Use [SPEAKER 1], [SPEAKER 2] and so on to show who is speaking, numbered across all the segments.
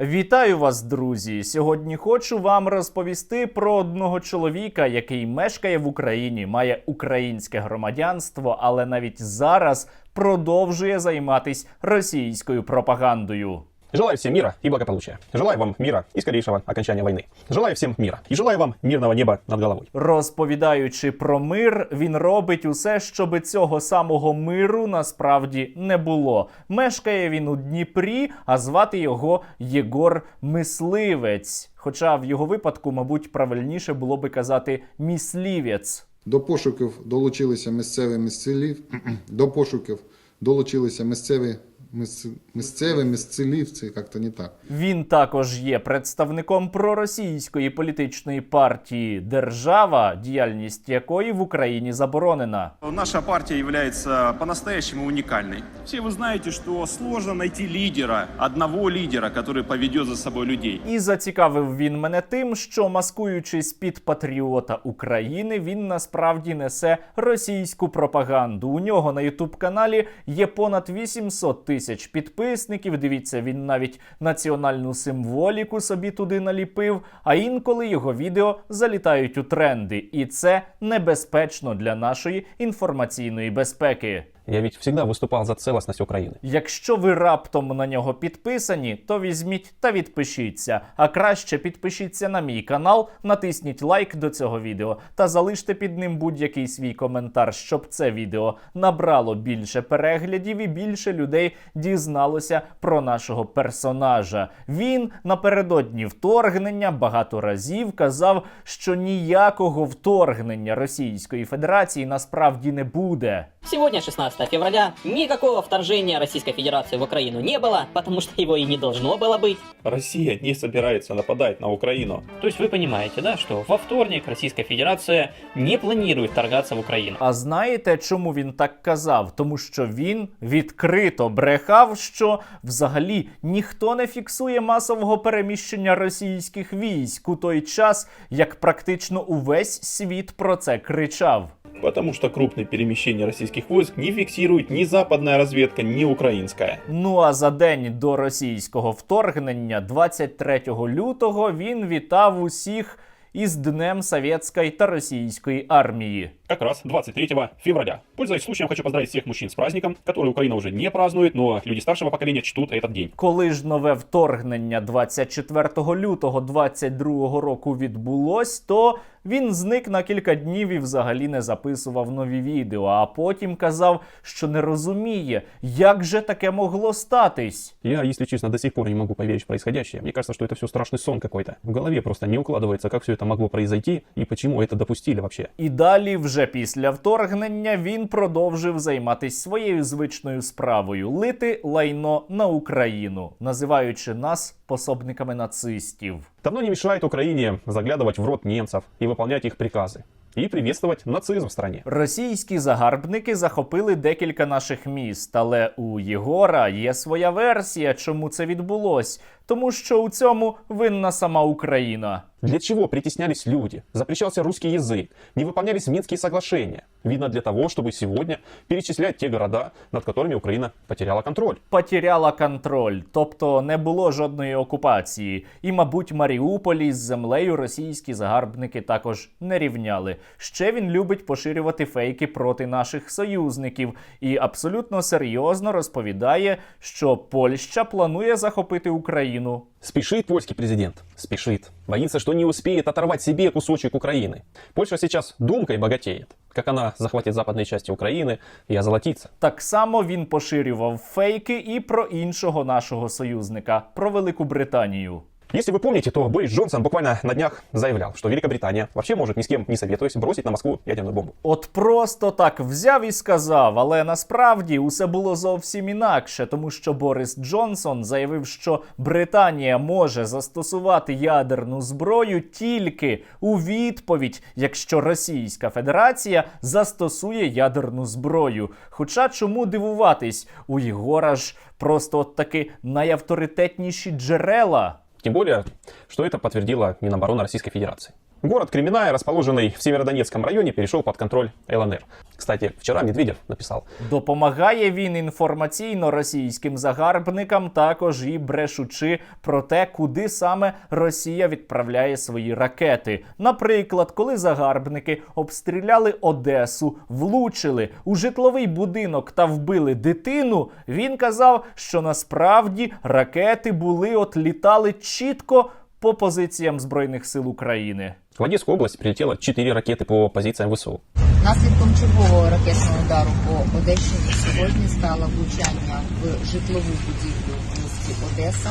[SPEAKER 1] Вітаю вас, друзі! Сьогодні хочу вам розповісти про одного чоловіка, який мешкає в Україні, має українське громадянство, але навіть зараз продовжує займатись російською пропагандою.
[SPEAKER 2] Желаю всем мира и благополучия. Желаю вам мира и скорейшего окончания войны. Желаю всем мира. И желаю вам мирного неба над головой.
[SPEAKER 1] Розповідаючи про мир, він робить усе, щоб цього самого миру насправді не було. Мешкає він у Дніпрі, а звати його Єгор Мисливець. Хоча в його випадку, мабуть, правильніше було би казати міслівець.
[SPEAKER 3] До пошуків долучилися місцеві місцелів. До пошуків долучилися місцеві місц- місцеві місцелівці, як-то не так.
[SPEAKER 1] Він також є представником проросійської політичної партії Держава, діяльність якої в Україні заборонена.
[SPEAKER 4] Наша партия является по-настоящему уникальной. Все вы знаете, что сложно найти лидера, одного лидера, который поведет за собой людей.
[SPEAKER 1] І зацікавив він мене тим, що маскуючись під патріота України, він насправді несе російську пропаганду. У нього на ютуб каналі є понад 800 тисяч підписників. Дивіться, він навіть національну символіку собі туди наліпив. А інколи його відео залітають у тренди, і це небезпечно для нашої інформаційної безпеки.
[SPEAKER 2] Я ведь всегда выступал за целостность Украины.
[SPEAKER 1] Якщо ви раптом на нього підписані, то візьміть та відпишіться. А краще підпишіться на мій канал, натисніть лайк до цього відео та залиште під ним будь-який свій коментар, щоб це відео набрало більше переглядів і більше людей дізналося про нашого персонажа. Він напередодні вторгнення багато разів казав, що ніякого вторгнення Російської Федерації насправді не буде.
[SPEAKER 5] Сегодня, 16 февраля, никакого вторжения Российской Федерации в Украину не было, потому что его и не должно было быть.
[SPEAKER 6] Россия не собирается нападать на Украину.
[SPEAKER 7] То есть вы понимаете, да, что во вторник Российская Федерация не планирует вторгаться в Украину.
[SPEAKER 1] А знаєте, чому він так казав? Тому що він відкрито брехав, що взагалі ніхто не фіксує масового переміщення російських військ у той час, як практично увесь світ про це кричав.
[SPEAKER 6] Потому что крупные перемещения российских войск не фиксирует ни западная разведка, ни украинская.
[SPEAKER 1] Ну а за день до російського вторгнення, 23 лютого, він вітав усіх із Днем Совєтської та Російської армії.
[SPEAKER 6] Как раз 23 февраля. Пользуясь случаем, хочу поздравить всех мужчин с праздником, который Украина уже не празднует, но люди старшего поколения чтут этот день.
[SPEAKER 1] Коли ж нове вторгнення 24 лютого 22 року відбулось, то він зник на кілька днів і взагалі не записував нові відео. А потім казав, що не розуміє, як же таке могло статись.
[SPEAKER 2] Я, если честно, до сих пор не могу поверить в происходящее. Мне кажется, что это все страшный сон какой-то. В голове просто не укладывается, как все это могло произойти и почему это допустили вообще.
[SPEAKER 1] І далі, вже після вторгнення, він продовжив займатися своєю звичною справою лити лайно на Україну, називаючи нас пособниками нацистів.
[SPEAKER 2] Давно не мешает Украине заглядывать в рот немцев и выполнять их приказы. И приветствовать нацизм в стране.
[SPEAKER 1] Російські загарбники захопили декілька наших міст, але у Єгора є своя версія, чому це відбулось. Тому що у цьому винна сама Україна.
[SPEAKER 2] Для чего притеснялись люди? Запрещался русский язык, не выполнялись Минские соглашения. Видно для того, чтобы сегодня перечислять те города, над которыми Украина потеряла контроль.
[SPEAKER 1] Потеряла контроль, тобто не було жодної окупації. І, мабуть, Маріуполі з землею російські загарбники також не рівняли. Ще він любить поширювати фейки проти наших союзників і абсолютно серйозно розповідає, що Польща планує захопити Україну.
[SPEAKER 2] Спешит польский президент. Спешит. Боится, что не успеет оторвать себе кусочек Украины. Польша сейчас думкой богатеет. Как она захватит западные части Украины и озолотится.
[SPEAKER 1] Так само він поширював фейки і про іншого нашого союзника, про Велику Британію.
[SPEAKER 2] Если вы помните, то Борис Джонсон буквально на днях заявлял, что Великобритания вообще может ни с кем не советуясь бросить на Москву ядерную бомбу.
[SPEAKER 1] От просто так взяв і сказав, але насправді усе було зовсім інакше, тому що Борис Джонсон заявив, що Британія може застосувати ядерну зброю тільки у відповідь, якщо Російська Федерація застосує ядерну зброю. Хоча чому дивуватись, у Єгора ж просто от таки найавторитетніші джерела.
[SPEAKER 2] Тем более, что это подтвердила Минобороны Российской Федерации. Город Кременная, расположенный в Северодонецком районе, перешел под контроль ЛНР. Кстати, вчера Медведев написал,
[SPEAKER 1] Допомагає він інформаційно російським загарбникам, також і брешучи про те, куди саме Росія відправляє свої ракети. Наприклад, коли загарбники обстріляли Одесу, влучили у житловий будинок та вбили дитину, він казав, що насправді ракети були от літали чітко по позиціям збройних сил України.
[SPEAKER 2] В Одесскую область прилетело 4 ракеты по позициям ВСУ.
[SPEAKER 8] Наслідком чергового ракетного удару по Одещині сьогодні стало влучання в житлову будівлю в місті Одеса.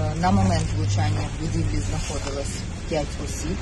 [SPEAKER 8] Е, На момент влучання в будівлі знаходилось 5 осіб.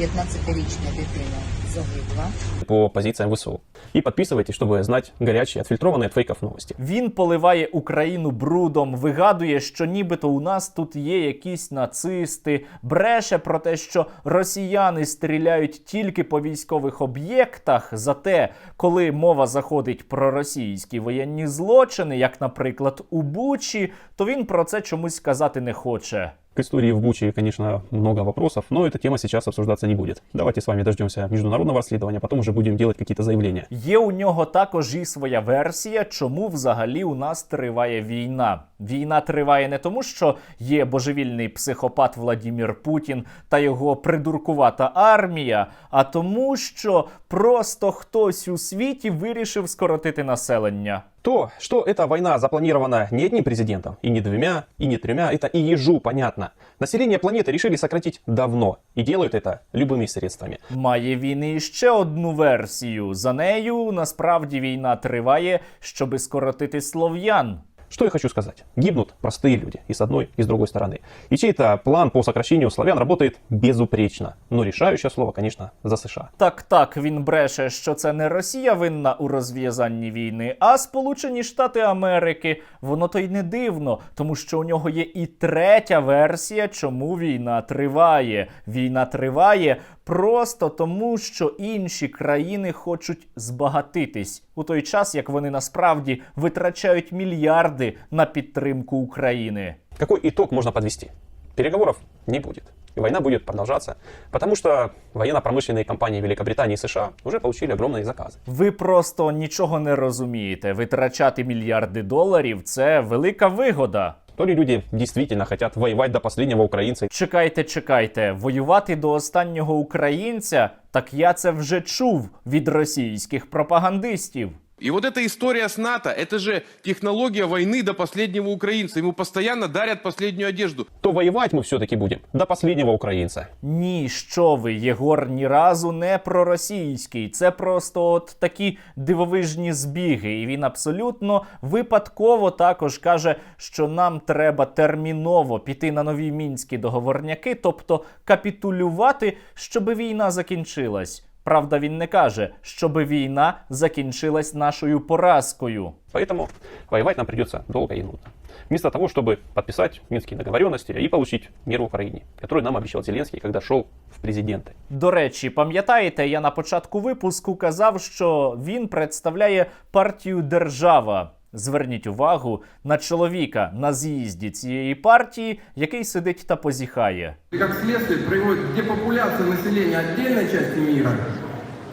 [SPEAKER 8] 15-річна дитина загибла.
[SPEAKER 2] по позициям ВСУ. И подписывайтесь, чтобы знать горячие, отфильтрованные от фейков новости.
[SPEAKER 1] Він поливає Україну брудом, вигадує, що нібито у нас тут є якісь нацисти, бреше про те, що росіяни стріляють тільки по військових об'єктах. Зате, коли мова заходить про російські воєнні злочини, як, наприклад, у Бучі, то він про це чомусь казати не хоче.
[SPEAKER 2] К истории в Буче, конечно, много вопросов, но эта тема сейчас обсуждаться не будет. Давайте с вами дождемся международного расследования, розслідування, потім вже будемо робити якісь заявлення.
[SPEAKER 1] Є у нього також і своя версія, чому взагалі у нас триває війна. Війна триває не тому, що є божевільний психопат Владімір Путін та його придуркувата армія, а тому, що просто хтось у світі вирішив скоротити населення
[SPEAKER 2] То, что эта война запланирована не одним президентом, и не двумя, и не тремя, это и ежу понятно. Население планеты решили сократить давно, и делают это любыми средствами.
[SPEAKER 1] Має він і ще одну версію. За нею насправді війна триває, щоби скоротити слов'ян.
[SPEAKER 2] Что я хочу сказать? Гибнут простые люди и с одной, и с другой стороны. И чей-то план по сокращению славян работает безупречно. Но решающее слово, конечно, за США.
[SPEAKER 1] Так, так, він бреше, що це не Росія винна у розв'язанні війни, а Сполучені Штати Америки. Воно то й не дивно, тому що у нього є і третя версія, чому війна триває. Війна триває просто тому, що інші країни хочуть збагатитись у той час, як вони насправді витрачають мільярди на підтримку України.
[SPEAKER 2] Какой итог можно подвести? Переговоров не будет. И война будет продолжаться, потому что военно-промышленные компании Великобритании и США уже получили огромные заказы.
[SPEAKER 1] Ви просто нічого не розумієте. Витрачати мільярди доларів це велика вигода.
[SPEAKER 2] То ли люди действительно хотят воювати до последнего українця.
[SPEAKER 1] Чекайте, чекайте, воювати до останнього українця? Так я це вже чув від російських пропагандистів.
[SPEAKER 9] И вот эта история с НАТО, это же технология войны до последнего украинца. Ему постоянно дарят последнюю одежду.
[SPEAKER 2] то воевать мы все-таки будем до последнего украинца.
[SPEAKER 1] Ні, що ви, Єгор ні разу не проросійський. Це просто от такі дивовижні збіги. І він абсолютно випадково також каже, що нам треба терміново піти на нові мінські договорняки, тобто капітулювати, щоби війна закінчилась. Правда, він не каже, щоби війна закінчилась нашою поразкою.
[SPEAKER 2] Поэтому воевать нам придется долго и нудно. Вместо того, чтобы подписать минские договоренности и получить мир в Украине, который нам обещал Зеленский, когда шел в президенты.
[SPEAKER 1] До речі, пам'ятаєте, я на початку випуску казав, що він представляє партію Держава. Зверніть увагу на чоловіка на з'їзді цієї партії, який сидить та позіхає.
[SPEAKER 10] И как следствие приводит к депопуляции населения отдельной части мира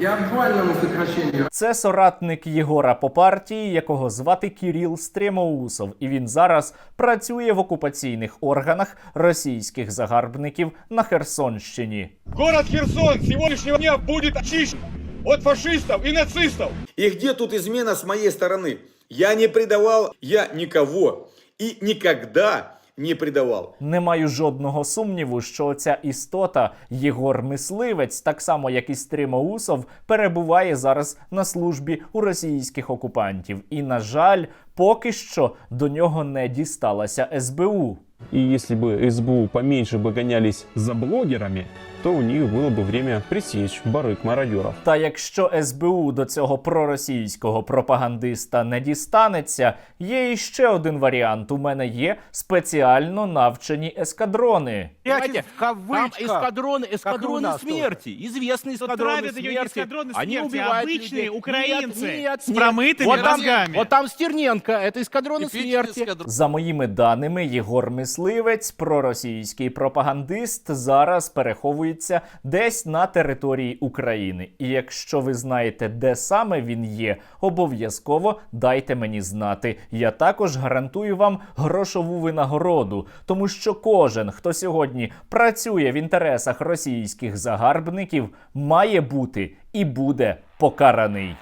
[SPEAKER 10] и обвальному сокращению
[SPEAKER 1] Це соратник Єгора по партії, якого звати Кіріл Стрємоусов, і він зараз працює в окупаційних органах російських загарбників на Херсонщині.
[SPEAKER 11] Город Херсон с сегодняшнего дня будет очищен от фашистов и нацистов.
[SPEAKER 12] И где тут измена с моей стороны? Я не предавал, я никого и никогда не предавал.
[SPEAKER 1] Не маю жодного сумніву, що ця істота Єгор Мисливець, так само як і Стрімоусов, перебуває зараз на службі у російських окупантів. І, на жаль, поки що до нього не дісталася СБУ.
[SPEAKER 2] И если бы СБУ поменьше бы гонялись за блогерами, то у них было бы время пресечь барыг мародеров.
[SPEAKER 1] Та якщо СБУ до цього проросійського пропагандиста не дістанеться, є іще один варіант. У мене є спеціально навчені ескадрони.
[SPEAKER 11] Понимаете, там эскадроны,
[SPEAKER 10] эскадроны
[SPEAKER 11] смерти, известные
[SPEAKER 10] эскадроны
[SPEAKER 11] смерти.
[SPEAKER 10] Они
[SPEAKER 11] убивают
[SPEAKER 10] обычные
[SPEAKER 11] людей.
[SPEAKER 10] украинцы
[SPEAKER 11] Нет, нет,
[SPEAKER 10] с
[SPEAKER 11] нет.
[SPEAKER 10] промытыми
[SPEAKER 11] вот там,
[SPEAKER 10] мозгами.
[SPEAKER 11] вот там Стерненко, это эскадроны смерти.
[SPEAKER 1] За моїми даними, Єгор Мисливець, проросійський пропагандист, зараз переховується знаходиться десь на території України. І якщо ви знаєте, де саме він є, обов'язково дайте мені знати. Я також гарантую вам грошову винагороду, тому що кожен, хто сьогодні працює в інтересах російських загарбників, має бути і буде покараний.